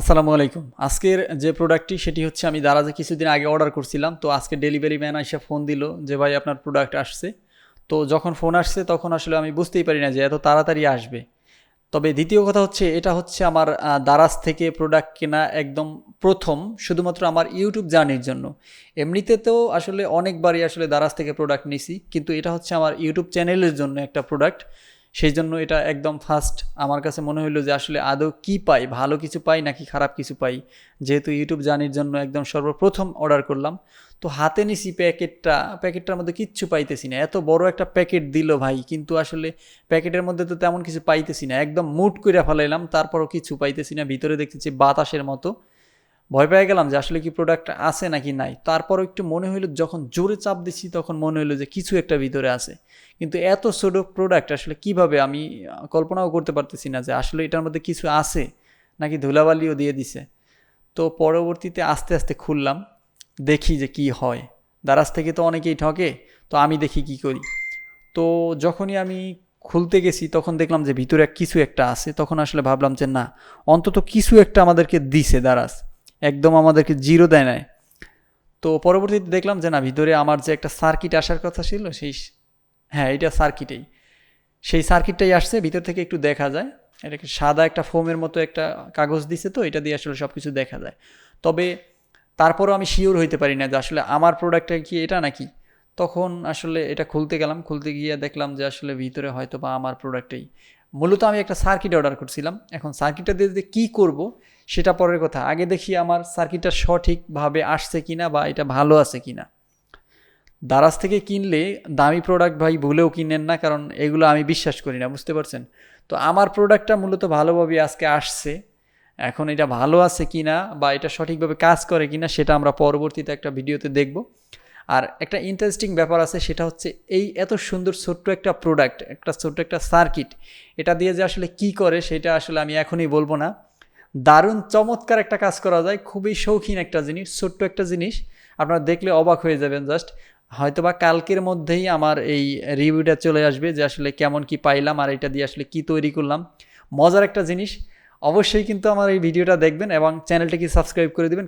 আসসালামু আলাইকুম। আজকের যে প্রোডাক্টটি সেটি হচ্ছে আমি দারাজে কিছুদিন আগে অর্ডার করছিলাম। তো আজকে ডেলিভারি ম্যান এসে ফোন দিল যে, ভাই, আপনার প্রোডাক্ট আসছে। তো যখন ফোন আসছে, তখন আসলে আমি বুঝতেই পারি না যে, এত তাড়াতাড়ি আসবে। তবে দ্বিতীয় কথা হচ্ছে, এটা হচ্ছে আমার দারাজ থেকে প্রোডাক্ট কেনা একদম প্রথম, শুধুমাত্র আমার ইউটিউব জার্নির জন্য। এমনিতে তো আসলে অনেকবারই আসলে দারাজ থেকে প্রোডাক্ট নিছি, কিন্তু এটা হচ্ছে আমার ইউটিউব চ্যানেলের জন্য একটা প্রোডাক্ট সেই জন্য এটা একদম ফার্স্ট আমার কাছে মনে হলো যে আসলে আদৌ কি পাই? ভালো কিছু পাই নাকি খারাপ কিছু পাই? যেহেতু ইউটিউব জানির জন্য একদম সর্বপ্রথম অর্ডার করলাম। তো হাতে নিছি প্যাকেটটা, প্যাকেটটার মধ্যে কিচ্ছু পাইতেছি না। এত বড় একটা প্যাকেট দিল ভাই, কিন্তু আসলে প্যাকেটের মধ্যে তো তেমন কিছু পাইতেছি না। একদম মুট করে ফেলাইলাম, তারপরও কিছু পাইতেছি না। ভিতরে দেখতেছি বাতাসের মতো। ভয় পেয়ে গেলাম যে আসলে কি প্রোডাক্ট আছে নাকি নাই। তারপরও একটু মনে হইল যখন জোরে চাপ দিচ্ছি তখন মনে হইল যে কিছু একটা ভিতরে আছে। কিন্তু এত ছোট প্রোডাক্ট আসলে কীভাবে আমি কল্পনাও করতে পারতেছি না যে আসলে এটার মধ্যে কিছু আছে নাকি ধুলাবালিও দিয়ে দিছে। তো পরবর্তীতে আস্তে আস্তে খুললাম, দেখি যে কি হয়। দারাজ থেকে তো অনেকেই ঠকে, তো আমি দেখি কি করি। তো যখনই আমি খুলতে গেছি তখন দেখলাম যে ভিতরে কিছু একটা আছে, তখন আসলে ভাবলাম যে না, অন্তত কিছু একটা আমাদেরকে দিছে দারাজ। একদম আমাদেরকে জিরো দেয় নাই। তো পরবর্তীতে দেখলাম যে না, ভিতরে আমার যে একটা সার্কিট আসার কথা ছিল, সেই হ্যাঁ এটা সার্কিটেই সেই সার্কিটটাই আসছে, ভিতর থেকে একটু দেখা যায়। এটাকে সাদা একটা ফোমের মতো একটা কাগজ দিছে তো, এটা দিয়ে আসলে সব কিছু দেখা যায়। তবে তারপরও আমি শিওর হইতে পারি না যে আসলে আমার প্রোডাক্টটা কি এটা নাকি? তখন আসলে এটা খুলতে গেলাম, খুলতে গিয়ে দেখলাম যে আসলে ভিতরে হয়তো বা আমার প্রোডাক্টেই মূলত আমি একটা সার্কিট অর্ডার করছিলাম। এখন সার্কিটটা দিয়ে কী করব, সেটা পরের কথা। আগে দেখি আমার সার্কিটটা সঠিকভাবে আসছে কি না বা এটা ভালো আছে কি না দারাজ থেকে কিনলে দামি প্রোডাক্ট ভাই ভুলেও কিনেন না, কারণ এগুলো আমি বিশ্বাস করি না, বুঝতে পারছেন? তো আমার প্রোডাক্টটা মূলত ভালোভাবে আজকে আসছে। এখন এটা ভালো আছে কি না বা এটা সঠিকভাবে কাজ করে কি না সেটা আমরা পরবর্তীতে একটা ভিডিওতে দেখব। আর একটা ইন্টারেস্টিং ব্যাপার আছে, সেটা হচ্ছে এই এত সুন্দর ছোট্ট একটা প্রোডাক্ট একটা ছোট্ট একটা সার্কিট এটা দিয়ে যে আসলে কি করে, সেটা আসলে আমি এখনই বলব না। দারুণ চমৎকার একটা কাজ করা যায়, খুবই শৌখিন একটা জিনিস, ছোট্ট একটা জিনিস, আপনারা দেখলে অবাক হয়ে যাবেন জাস্ট হয়তোবা কালকের মধ্যেই আমার এই রিভিউটা চলে আসবে যে আসলে কেমন কি পাইলাম আর এটা দিয়ে আসলে কি তৈরি করলাম। মজার একটা জিনিস, অবশ্যই কিন্তু আমার এই ভিডিওটা দেখবেন এবং চ্যানেলটিকে সাবস্ক্রাইব করে দিবেন।